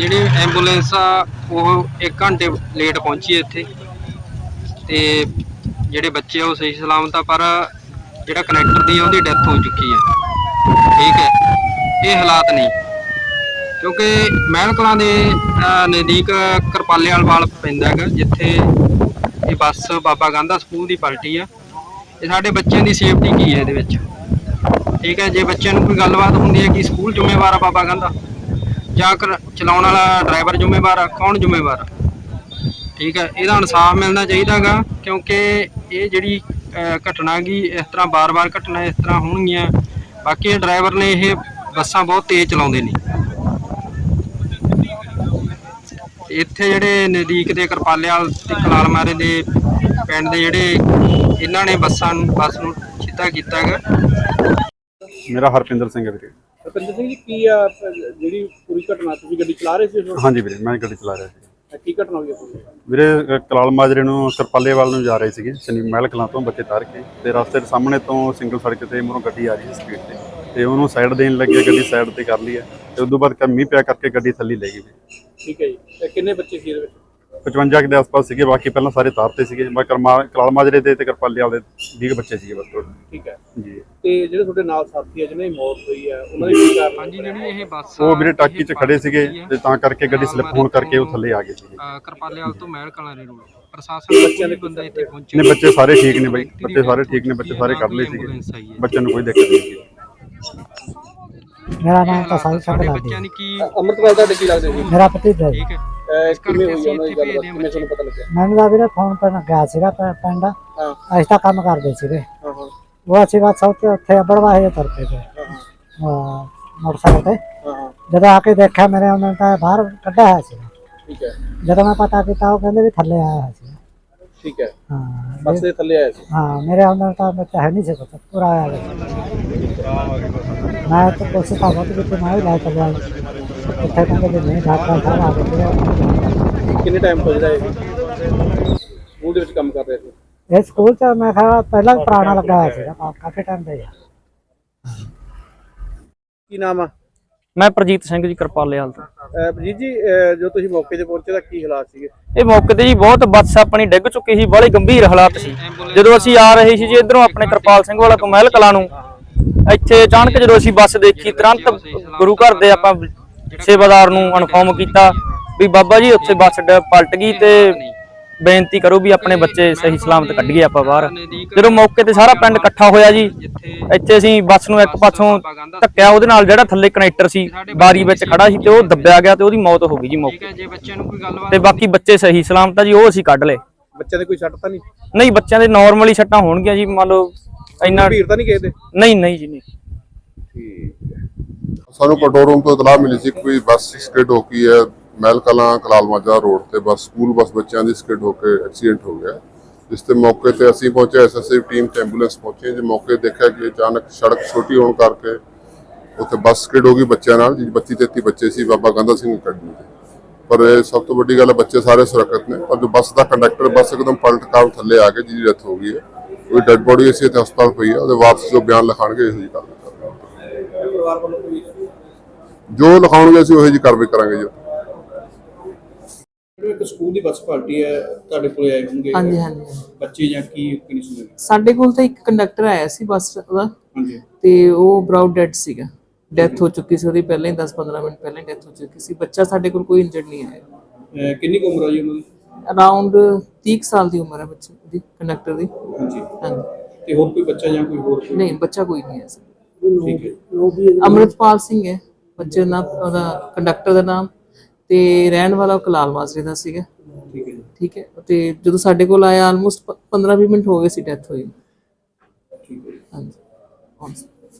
ਜਿਹੜੀ ਐਂਬੂਲੈਂਸ ਆ, ਉਹ 1 ਘੰਟੇ ਲੇਟ ਪਹੁੰਚੀ ਇੱਥੇ। ਤੇ ਜਿਹੜੇ ਬੱਚੇ ਆ, ਉਹ ਸਹੀ ਸਲਾਮਤ ਆ, ਪਰ ਜਿਹੜਾ ਕਨੈਕਟਰ ਦੀ ਆ, ਉਹਦੀ ਡੈਥ ਹੋ ਚੁੱਕੀ ਹੈ। ਠੀਕ ਹੈ। ਇਹ ਹਾਲਾਤ ਨਹੀਂ। ਕਿਉਂਕਿ ਮਹਿਲ ਕਲਾਂ ਦੇ ਨਜ਼ਦੀਕ ਕਰਪਾਲੇਵਾਲ ਵਾਲ ਪੈਂਦਾ ਹੈਗਾ, ਜਿੱਥੇ ਇਹ ਬੱਸ ਬਾਬਾ ਗਾਂਧਾ ਸਕੂਲ ਦੀ ਪਲਟੀ ਆ। ਇਹ ਸਾਡੇ ਬੱਚਿਆਂ ਦੀ ਸੇਫਟੀ ਕੀ ਹੈ ਇਹਦੇ ਵਿੱਚ? ਠੀਕ ਹੈ, ਜੇ ਬੱਚਿਆਂ ਨੂੰ ਕੋਈ ਗੱਲਬਾਤ ਹੁੰਦੀ ਹੈ ਕਿ ਸਕੂਲ ਜ਼ਿੰਮੇਵਾਰ ਆ ਬਾਬਾ ਗਾਂਧਾ ਜਾਂ ਚਲਾਉਣ ਵਾਲਾ ਡਰਾਈਵਰ ਜ਼ਿੰਮੇਵਾਰ ਆ, ਕੌਣ ਜ਼ਿੰਮੇਵਾਰ ਆ? ਠੀਕ ਹੈ, ਇਹਦਾ ਇਨਸਾਫ ਮਿਲਣਾ ਚਾਹੀਦਾਗਾ ਕਿਉਂਕਿ ਇਹ ਜਿਹੜੀ ਘਟਨਾ ਗੀ ਇਸ ਤਰ੍ਹਾਂ ਬਾਰ-ਬਾਰ ਘਟਨਾ ਇਸ ਤਰ੍ਹਾਂ ਹੋਣਗੀਆਂ, ਬਾਕੀ ਡਰਾਈਵਰ ਨੇ ਇਹ ਬੱਸਾਂ ਬਹੁਤ ਤੇਜ਼ ਚਲਾਉਂਦੇ ਨੇ। ਇੱਥੇ ਜਿਹੜੇ ਨਜ਼ਦੀਕ ਦੇ ਕਰਪਾਲੇਵਾਲ ਤੇ ਕਲਾਲ ਮਾਰੇ ਦੇ ਪਿੰਡ ਦੇ ਜਿਹੜੇ, ਇਹਨਾਂ ਨੇ ਬੱਸਾਂ ਨੂੰ, ਬੱਸ ਨੂੰ ਸਿੱਧਾ ਕੀਤਾ ਹੈਗਾ। ਮੇਰਾ ਹਰਪਿੰਦਰ ਸਿੰਘ ਹੈ ਵੀਰੇ। ਰੁਪਿੰਦਰ ਸਿੰਘ ਜੀ ਕੀ ਆ ਜਿਹੜੀ ਪੂਰੀ ਘਟਨਾ ਤੁਸੀਂ ਗੱਡੀ ਚਲਾ ਰਹੇ ਸੀ? ਹਾਂਜੀ ਵੀਰੇ ਮੈਂ ਗੱਡੀ ਚਲਾ ਰਿਹਾ ਸੀ। ਕੀ ਘਟਨਾ ਹੋਈ ਹੈ ਪੂਰੀ ਵੀਰੇ ਅ, ਕਲਾਲ ਮਾਜਰੇ ਨੂੰ ਕਰਪਾਲੇ ਵੱਲ ਨੂੰ ਜਾ ਰਹੇ ਸੀਗੇ ਸ਼ਨੀ ਮਹਿਲ ਕਲਾਂ ਤੋਂ ਬੱਚੇ ਤਾਰ ਕੇ। ਤੇ ਰਸਤੇ ਦੇ ਸਾਹਮਣੇ ਤੋਂ ਸਿੰਗਲ ਸੜਕ ਤੇ ਮੂਹਰੋਂ ਗੱਡੀ ਆ ਰਹੀ ਸੀ ਸਪੀਡ ਤੇ। ਤੇ ਉਹਨੂੰ ਸਾਈਡ ਦੇਣ ਲੱਗੇ ਗੱਡੀ ਸਾਈਡ ਤੇ ਕਰ ਲਈ ਹੈ। ਤੇ ਉਦੋਂ ਬਾਅਦ ਮੀਂਹ ਪਿਆ ਕਰਕੇ ਗੱਡੀ ਥੱਲੇ ਲੈ ਗਈ। ਵੀਰੇ। ਠੀਕ ਹੈ ਜੀ। ਤੇ ਕਿੰਨੇ ਬੱਚੇ ਸੀ ਇਹਦੇ ਵਿੱਚ? 55 ਕੁ ਦੇ ਆਸ-ਪਾਸ ਸੀਗੇ ਬਾਕੀ ਪਹਿਲਾਂ ਸਾਰੇ ਤਾਰ ਤੇ ਸੀਗੇ ਬਾਕੀ ਕਰਮਾ- ਕਲਾਲ ਮਾਜਰੇ ਦੇ ਤੇ ਕਰਪਾਲੇ ਵਾਲੇ 20 ਕੁ ਬੱਚੇ ਸੀਗੇ ਬਸ total। ਠੀਕ ਹੈ। ਜੀ। ਤੇ ਜਿਹੜੇ ਤੁਹਾਡੇ ਨਾਲ ਸਾਥੀ ਆ ਜਿਹਨਾਂ ਦੀ ਮੌਤ ਹੋਈ ਹੈ ਉਹਨਾਂ ਦੀ ਕੀ ਕਾਰਨ ਹਾਂਜੀ ਜਿਹੜੀ ਇਹ ਬੱਸ ਉਹ ਵੀਰੇ ਟਾਕੀ 'ਚ ਖੜੇ ਸੀਗੇ ਤੇ ਤਾਂ ਕਰਕੇ ਗੱਡੀ ਸਲਿੱਪ ਹੋਣ ਕਰਕੇ ਉਹ ਥੱਲੇ ਆ ਗਏ ਸੀਗੇ। ਕਰਪਾਲੇਵਾਲ ਤੋਂ ਮਹਿਲ ਕਲਾਂ ਦੇ ਰੋਡ ਪ੍ਰਸ਼ਾਸਨ ਦਾ ਕੋਈ ਬੰਦਾ ਇੱਥੇ ਪਹੁੰਚੇ ਨੇ ਬੱਚੇ ਸਾਰੇ ਠੀਕ ਨੇ ਬਾਈ ਬੱਚੇ ਸਾਰੇ ਠੀਕ ਨੇ ਬੱਚੇ ਸਾਰੇ ਕਰ ਲਏ ਸੀਗੇ। ਬੱਚਿਆਂ ਨੂੰ ਕੋਈ ਦਿੱਕਤ ਨਹੀਂ ਸੀ ਮੇਰਾ ਨਾਮ ਤਾਂ ਸਾਈ ਸਾਡੇ ਬੱਚਿਆਂ ਦੀ ਕੀ ਅੰਮ੍ਰਿਤਪਾਲ ਤੁਹਾਡੇ ਕੀ ਲੱਗਦੇ ਸੀ ਮੇਰਾ ਭਤੀਜਾ ਜੀ। ਠੀਕ ਹੈ। ਕਿਵੇਂ ਹੋਈ ਉਹਨਾਂ ਦੀ ਗੱਲਬਾਤ? ਕਿਵੇਂ ਤੁਹਾਨੂੰ ਪਤਾ ਲੱਗਿਆ? ਮੈਨੂੰ ਤਾਂ ਵੀਰੇ ਫੋਨ ਪਰ ਗਿਆ ਸੀਗਾ ਪ- ਪਿੰਡ। ਹਾਂ। ਅਸੀਂ ਤਾਂ ਕੰਮ ਕਰਦੇ ਸੀਗੇ। ਹਾਂ ਹਾਂ। ਉਹ ਅਸੀਂ ਬਸ ਉੱਥੇ ਉੱਥੇ ਅਬੜਵਾਹੇ ਤੁਰ ਪਏ ਤੇ ਹਾਂ, ਮੋਟਰਸਾਈਕਲ ਤੇ। ਹਾਂ ਹਾਂ। ਜਦੋਂ ਆ ਕੇ ਦੇਖਿਆ ਮੇਰੇ ਉਹਨਾਂ ਤਾਂ ਬਾਹਰ ਕੱਢਿਆ ਹੋਇਆ ਸੀ ਠੀਕ ਹੈ। ਜਦੋਂ ਮੈਂ ਪਤਾ ਕੀਤਾ ਉਹ ਕਹਿੰਦੇ ਵੀ ਥੱਲੇ ਆਇਆ ਹੋਇਆ ਸੀ ਠੀਕ ਹੈ। ਹਾਂ ਬੱਸ ਦੇ ਥੱਲੇ ਆਏ ਸੀ। ਹਾਂ ਮੇਰੇ ਉਹਨਾਂ ਤਾਂ ਬੱਚਾ ਹੈ ਨਹੀਂ ਸੀ ਪਤਾ ਪੂਰਾ ਆਇਆ ਹੋਇਆ ਸੀ। ਮੈਂ ਤਾਂ ਕੋਸ਼ਿਸ਼ ਬਹੁਤ ਕੀਤੀ ਮੈਂ ਵੀ ਲੈ ਚੱਲਿਆ। ਉੱਥੇ ਕਹਿੰਦੇ ਵੀ ਨਹੀਂ ਡਾਕਟਰ ਸਾਹਿਬ ਆ ਗਏ ਕਿੰਨੇ ਟਾਈਮ ਤੋਂ ਜਿਹੜਾ ਇਹ ਸਕੂਲ ਦੇ ਵਿੱਚ ਕੰਮ ਕਰ ਰਹੇ ਸੀ? ਇਹ ਸਕੂਲ ਚ ਮੈਂ ਕਿਹਾ ਪਹਿਲਾਂ ਵੀ ਪੁਰਾਣਾ ਲੱਗਾ ਹੋਇਆ ਸੀਗਾ ਕਾ- ਕਾਫੀ ਟਾਈਮ ਦਾ ਹੀ ਆ। ਕੀ ਨਾਮ ਆ? ਮੈਂ ਪ੍ਰਜੀਤ ਸਿੰਘ ਜੀ ਕਰਪਾਲੇਵਾਲ ਤੋਂ। ਅਹ, ਬਲਜੀਤ ਜੀ ਅਹ, ਜੋ ਤੁਸੀਂ ਮੌਕੇ ਤੇ ਪਹੁੰਚੇ ਤਾਂ ਕੀ ਹਾਲਾਤ ਸੀਗੇ? ਇਹ ਮੌਕੇ ਤੇ ਜੀ ਬਹੁਤ ਬੱਸ ਆਪਣੀ ਡਿੱਗ ਚੁੱਕੀ ਸੀ ਬੜੇ ਗੰਭੀਰ ਹਾਲਾਤ ਸੀ। ਜਦੋਂ ਅਸੀਂ ਆ ਰਹੇ ਸੀ ਜੀ ਇਧਰੋਂ ਆਪਣੇ ਕਿਰਪਾਲ ਸਿੰਘ ਵਾਲਾ ਤੋਂ ਮਹਿਲ ਕਲਾਂ ਨੂੰ ਇੱਥੇ ਅਚਾਨਕ ਜਦੋਂ ਅਸੀਂ ਬੱਸ ਦੇਖੀ ਤੁਰੰਤ ਗੁਰੂ ਘਰ ਦੇ ਆਪਾਂ ਸੇਵਾਦਾਰ ਨੂੰ ਇਨਫੋਰਮ ਕੀਤਾ ਵੀ ਬਾਬਾ ਜੀ ਉੱਥੇ ਬੱਸ ਡ- ਪਲਟ ਗਈ ਤੇ ਬੇਨਤੀ ਕਰੋ ਵੀ ਆਪਣੇ ਬੱਚੇ ਸਹੀ ਸਲਾਮਤ ਕੱਢੀਏ ਆਪਾਂ ਬਾਹਰ। ਜਦੋਂ ਮੌਕੇ ਤੇ ਸਾਰਾ ਪਿੰਡ ਇਕੱਠਾ ਹੋਇਆ ਜੀ ਇੱਥੇ ਅਸੀਂ ਬੱਸ ਨੂੰ ਇੱਕ ਪਾਸੋਂ ਧੱਕਿਆ ਉਹਦੇ ਨਾਲ ਜਿਹੜਾ ਥੱਲੇ ਕਨੈਕਟਰ ਸੀ ਬਾਰੀ ਵਿੱਚ ਖੜਾ ਸੀ ਤੇ ਉਹ ਦੱਬਿਆ ਗਿਆ ਤੇ ਉਹਦੀ ਮੌਤ ਹੋ ਗਈ ਜੀ ਮੌਕੇ ਠੀਕ ਹੈ ਜੇ ਬੱਚਿਆਂ ਨੂੰ ਕੋਈ ਗੱਲਬਾਤ ਤੇ ਬਾਕੀ ਬੱਚੇ ਸਹੀ ਸਲਾਮਤ ਆ ਜੀ ਉਹ ਅਸੀਂ ਕੱਢ ਲਏ। ਬੱਚਿਆਂ ਦੇ ਕੋਈ ਸੱਟ ਤਾਂ ਨਹੀਂ? ਨਹੀਂ ਬੱਚਿਆਂ ਦੇ ਨਾਰਮਲੀ ਸੱਟਾਂ ਹੋਣਗੀਆਂ ਜੀ ਮੰਨ ਲਓ ਇੰਨਾ ਭੀੜ ਤਾਂ ਨਹੀਂ ਕਿਸੇ ਦੇ? ਨਹੀਂ ਨਹੀਂ ਜੀ ਨਹੀਂ। ਸਾਨੂੰ ਕੰਟਰੋਲ ਰੂਮ ਤੋਂ ਇਤਲਾਹ ਮਿਲੀ ਸੀ ਕੋਈ ਬੱਸ ਸਕਿਡ ਹੋ ਗਈ ਹੈ। ਮਹਿਲ ਕਲਾਂ, ਕਲਾਲ ਰੋਡ ਤੇ ਬੱਸ ਸਕੂਲ ਬੱਸ ਬੱਚਿਆਂ ਦੀ ਸਕਿਡ ਹੋ ਕੇ ਐਕਸੀਡੈਂਟ ਹੋ ਗਿਆ। ਜਿਸ ਤੇ ਮੌਕੇ ਤੇ ਅਸੀਂ ਪਹੁੰਚੇ ਐਸਐਸਏ ਟੀਮ ਤੇ ਐਂਬੂਲੈਂਸ ਪਹੁੰਚੀ। ਜੇ ਮੌਕੇ ਦੇਖਿਆ ਕਿ ਅਚਾਨਕ ਸੜਕ ਛੋਟੀ ਹੋਣ ਕਰਕੇ ਉੱਥੇ ਬੱਸ ਸਕਿਡ ਹੋ ਗਈ ਬੱਚਿਆਂ ਨਾਲ ਜੀ 32 33 ਬੱਚੇ ਸੀ, ਬਾਬਾ ਗੰਦਾ ਸਿੰਘ ਅਕੈਡਮੀ ਦੇ ਪਰ ਇਹ ਸਭ ਤੋਂ ਵੱਡੀ ਗੱਲ ਹੈ, ਬੱਚੇ ਸਾਰੇ ਸੁਰੱਖਿਅਤ ਨੇ। ਪਰ ਜੋ ਬੱਸ ਦਾ ਕੰਡਕਟਰ ਬੱਸ ਇੱਕਦਮ ਪਲਟ ਕਰ ਥੱਲੇ ਆ ਕੇ ਜਿਹਦੀ ਡੈਥ ਹੋ ਗਈ ਹੈ। ਉਹ ਡੈਡ ਬੋਡੀ ਅਸੀਂ ਇੱਥੇ ਹਸਪਤਾਲ ਪਈ ਹੈ, ਉਹਦੇ ਵਾਪਸ ਜੋ ਬਿਆਨ ਲਿਖਾਣਗੇ ਇਹੋ ਜੀ ਗੱਲ ਕਰਾਂਗੇ ਜੋ ਲਿਖਾਉਣਗੇ ਅਸੀਂ ਉਹੋ ਜੀ ਕਾਰਵਾਈ ਕਰਾਂਗੇ ਜੀ। ਜਿਹੜੀ ਇੱਕ ਸਕੂਲ ਦੀ ਬੱਸ ਪਾਰਟੀ ਹੈ ਤੁਹਾਡੇ ਕੋਲੇ ਆਏ ਹੋਣਗੇ। ਹਾਂਜੀ ਹਾਂਜੀ। ਬੱਚੇ ਜਾਂ ਕੀ ਕਿੰਨੀ ਸੁਣਦੇ? ਸਾਡੇ ਕੋਲ ਤਾਂ ਇੱਕ ਕੰਡਕਟਰ ਆਇਆ ਸੀ ਬੱਸ ਦਾ। ਹਾਂਜੀ। ਤੇ ਉਹ ਬਰਾਊਡ ਡੈਡ ਸੀਗਾ। ਡੈਥ ਹੋ ਚੁੱਕੀ ਸੀ ਉਹਦੀ ਪਹਿਲਾਂ ਹੀ 10-15 ਮਿੰਟ ਪਹਿਲਾਂ ਡੈਥ ਹੋ ਚੁੱਕੀ ਸੀ। ਬੱਚਾ ਸਾਡੇ ਕੋਲ ਕੋਈ ਇੰਜਰਡ ਨਹੀਂ ਆਇਆ। ਅਹ, ਕਿੰਨੀ ਕੁ ਉਮਰ ਆ ਜੀ ਉਹਨਾਂ ਦੀ? ਅਰਾਊਂਡ 30 ਕੁ ਸਾਲ ਦੀ ਉਮਰ ਹੈ ਬੱਚੇ ਦੀ ਕੰਡਕਟਰ ਦੀ। ਹਾਂਜੀ। ਹਾਂਜੀ। ਤੇ ਹੋਰ ਕੋਈ ਬੱਚਾ ਜਾਂ ਕੋਈ ਹੋਰ ਕੋਈ? ਨਹੀਂ ਬੱਚਾ ਕੋਈ ਨਹੀਂ ਹੈ ਸੀ। ਠੀਕ ਹੈ। ਅਮਰਿਤਪਾਲ ਸਿੰਘ ਹੈ। ਬੱਚੇ ਦਾ ਉਹਦਾ ਕੰਡਕਟਰ ਦਾ ਨਾਮ ਤੇ ਰਹਿਣ ਵਾਲਾ ਉਹ ਕਲਾਲ ਮਾਜਰੇ ਦਾ ਸੀਗਾ। ਠੀਕ ਹੈ ਠੀਕ ਹੈ ਤੇ ਜਦੋਂ ਸਾਡੇ ਕੋਲ ਆਇਆ ਆਲਮੋਸਟ 15-20 ਮਿੰਟ ਹੋ ਗਏ ਸੀ ਡੈਥ ਹੋਈ ਠੀਕ ਹੈ ਹਾਂਜੀ।